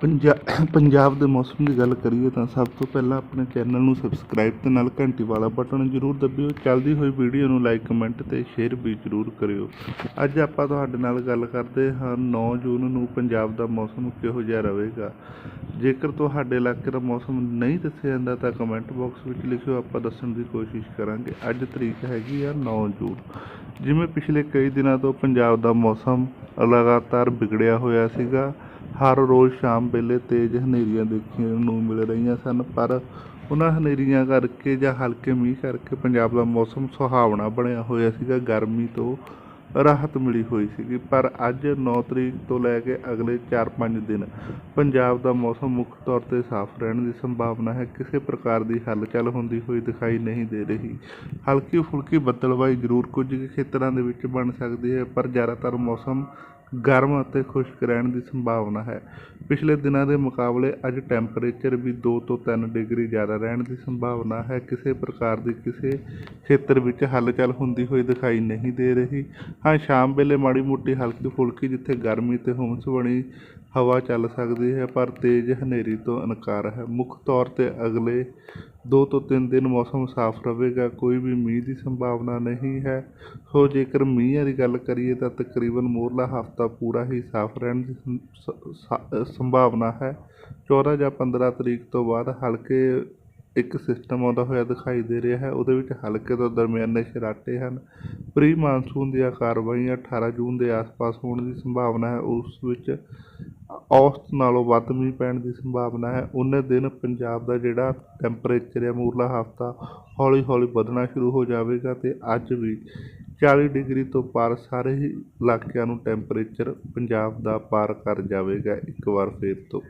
ਪੰਜਾ, ਪੰਜਾਬ ਦੇ ਮੌਸਮ ਦੀ ਗੱਲ ਕਰੀਏ ਤਾਂ ਸਭ ਤੋਂ ਪਹਿਲਾਂ ਆਪਣੇ ਚੈਨਲ ਨੂੰ ਸਬਸਕ੍ਰਾਈਬ ਤੇ ਨਾਲ ਘੰਟੀ ਵਾਲਾ ਬਟਨ ਜ਼ਰੂਰ ਦਬਿਓ। ਚੱਲਦੀ ਹੋਈ ਵੀਡੀਓ ਨੂੰ ਲਾਈਕ, ਕਮੈਂਟ ਤੇ ਸ਼ੇਅਰ ਵੀ ਜ਼ਰੂਰ ਕਰਿਓ। ਅੱਜ ਆਪਾਂ ਤੁਹਾਡੇ ਨਾਲ ਗੱਲ ਕਰਦੇ ਹਾਂ 9 ਜੂਨ ਨੂੰ ਪੰਜਾਬ ਦਾ ਮੌਸਮ ਕਿਹੋ ਜਿਹਾ ਰਹੇਗਾ। ਜੇਕਰ ਤੁਹਾਡੇ ਇਲਾਕੇ ਦਾ ਮੌਸਮ ਨਹੀਂ ਦੱਸਿਆ ਜਾਂਦਾ ਤਾਂ ਕਮੈਂਟ ਬਾਕਸ ਵਿੱਚ ਲਿਖਿਓ, ਆਪਾਂ ਦੱਸਣ ਦੀ ਕੋਸ਼ਿਸ਼ ਕਰਾਂਗੇ। ਅੱਜ ਤਰੀਕ ਹੈਗੀ ਆ 9 ਜੂਨ। ਜਿਵੇਂ ਪਿਛਲੇ ਕਈ ਦਿਨਾਂ ਤੋਂ ਪੰਜਾਬ ਦਾ ਮੌਸਮ ਲਗਾਤਾਰ ਵਿਗੜਿਆ ਹੋਇਆ ਸੀਗਾ ਹਰ ਰੋਜ਼ ਸ਼ਾਮ ਵੇਲੇ ਤੇਜ਼ ਹਨੇਰੀਆਂ ਦੇਖਣ ਨੂੰ ਮਿਲ ਰਹੀਆਂ ਸਨ, ਪਰ ਉਹਨਾਂ ਹਨੇਰੀਆਂ ਕਰਕੇ ਜਾਂ ਹਲਕੇ ਮੀਂਹ ਕਰਕੇ ਪੰਜਾਬ ਦਾ ਮੌਸਮ ਸੁਹਾਵਣਾ ਬਣਿਆ ਹੋਇਆ ਸੀਗਾ, ਗਰਮੀ ਤੋਂ ਰਾਹਤ ਮਿਲੀ ਹੋਈ ਸੀਗੀ। ਪਰ ਅੱਜ 9 ਤਰੀਕ ਤੋਂ ਲੈ ਕੇ ਅਗਲੇ 4-5 ਦਿਨ ਪੰਜਾਬ ਦਾ ਮੌਸਮ ਮੁੱਖ ਤੌਰ ਤੇ ਸਾਫ਼ ਰਹਿਣ ਦੀ ਸੰਭਾਵਨਾ ਹੈ। ਕਿਸੇ ਪ੍ਰਕਾਰ ਦੀ ਹਲਚਲ ਹੁੰਦੀ ਹੋਈ ਦਿਖਾਈ ਨਹੀਂ ਦੇ ਰਹੀ। ਹਲਕੀ ਫੁਲਕੀ ਬੱਦਲਵਾਈ ਜ਼ਰੂਰ ਕੁਝ ਖੇਤਰਾਂ ਦੇ ਵਿੱਚ ਬਣ ਸਕਦੀ ਹੈ, ਪਰ ਜ਼ਿਆਦਾਤਰ ਮੌਸਮ ਗਰਮ ਅਤੇ ਖੁਸ਼ਕ ਰਹਿਣ ਦੀ ਸੰਭਾਵਨਾ ਹੈ। ਪਿਛਲੇ ਦਿਨਾਂ ਦੇ ਮੁਕਾਬਲੇ ਅੱਜ ਟੈਂਪਰੇਚਰ ਵੀ 2 ਤੋਂ 3 ਡਿਗਰੀ ਜ਼ਿਆਦਾ ਰਹਿਣ ਦੀ ਸੰਭਾਵਨਾ ਹੈ। ਕਿਸੇ ਪ੍ਰਕਾਰ ਦੀ ਕਿਸੇ ਖੇਤਰ ਵਿੱਚ ਹਲਚਲ ਹੁੰਦੀ ਹੋਈ ਦਿਖਾਈ ਨਹੀਂ ਦੇ ਰਹੀ। ਹਾਂ, ਸ਼ਾਮ ਵੇਲੇ ਮਾੜੀ ਮੋਟੀ ਹਲਕੀ ਫੁਲਕੀ ਜਿੱਥੇ ਗਰਮੀ ਤੇ ਹੁਮਸ ਬਣੀ ਹਵਾ ਚੱਲ ਸਕਦੀ ਹੈ, ਪਰ ਤੇਜ਼ ਹਨੇਰੀ ਤੋਂ ਇਨਕਾਰ ਹੈ। ਮੁੱਖ ਤੌਰ ਤੇ ਅਗਲੇ ਦੋ ਤੋਂ ਤਿੰਨ ਦਿਨ ਮੌਸਮ ਸਾਫ਼ ਰਹੇਗਾ, ਕੋਈ ਵੀ ਮੀਂਹ ਦੀ ਸੰਭਾਵਨਾ ਨਹੀਂ ਹੈ। ਸੋ ਜੇਕਰ ਮੀਂਹ ਦੀ ਗੱਲ ਕਰੀਏ ਤਾਂ ਤਕਰੀਬਨ ਮੋਰਲਾ ਹਫ਼ਤਾ ਪੂਰਾ ਹੀ ਸਾਫ਼ ਰਹਿਣ ਦੀ ਸੰਭਾਵਨਾ ਹੈ। 14 ਜਾਂ 15 ਤਰੀਕ ਤੋਂ ਬਾਅਦ ਹਲਕੇ ਇੱਕ ਸਿਸਟਮ ਆਉਂਦਾ ਹੋਇਆ ਦਿਖਾਈ ਦੇ ਰਿਹਾ ਹੈ, ਉਹਦੇ ਵਿੱਚ ਹਲਕੇ ਤੋਂ ਦਰਮਿਆਨੇ ਸ਼ਰਾਟੇ ਹਨ। ਪ੍ਰੀ ਮਾਨਸੂਨ ਦੀਆਂ ਕਾਰਵਾਈਆਂ 18 ਜੂਨ ਦੇ ਆਸ-ਪਾਸ ਹੋਣ ਦੀ ਸੰਭਾਵਨਾ ਹੈ, ਉਸ ਵਿੱਚ ਔਸਤ ਨਾਲੋਂ ਵੱਧ ਮੀਂਹ ਪੈਣ ਦੀ ਸੰਭਾਵਨਾ ਹੈ। ਉਹਨੇ ਦਿਨ ਪੰਜਾਬ ਦਾ ਜਿਹੜਾ ਟੈਂਪਰੇਚਰ ਹੈ ਮੂਰਲਾ ਹਫ਼ਤਾ ਹੌਲੀ ਹੌਲੀ ਵਧਣਾ ਸ਼ੁਰੂ ਹੋ ਜਾਵੇਗਾ ਤੇ ਅੱਜ ਵੀ 40 ਡਿਗਰੀ ਤੋਂ ਪਾਰ ਸਾਰੇ ਹੀ ਇਲਾਕਿਆਂ ਨੂੰ ਟੈਂਪਰੇਚਰ ਪੰਜਾਬ ਦਾ ਪਾਰ ਕਰ ਜਾਵੇਗਾ, ਇੱਕ ਵਾਰ ਫੇਰ ਤੋਂ।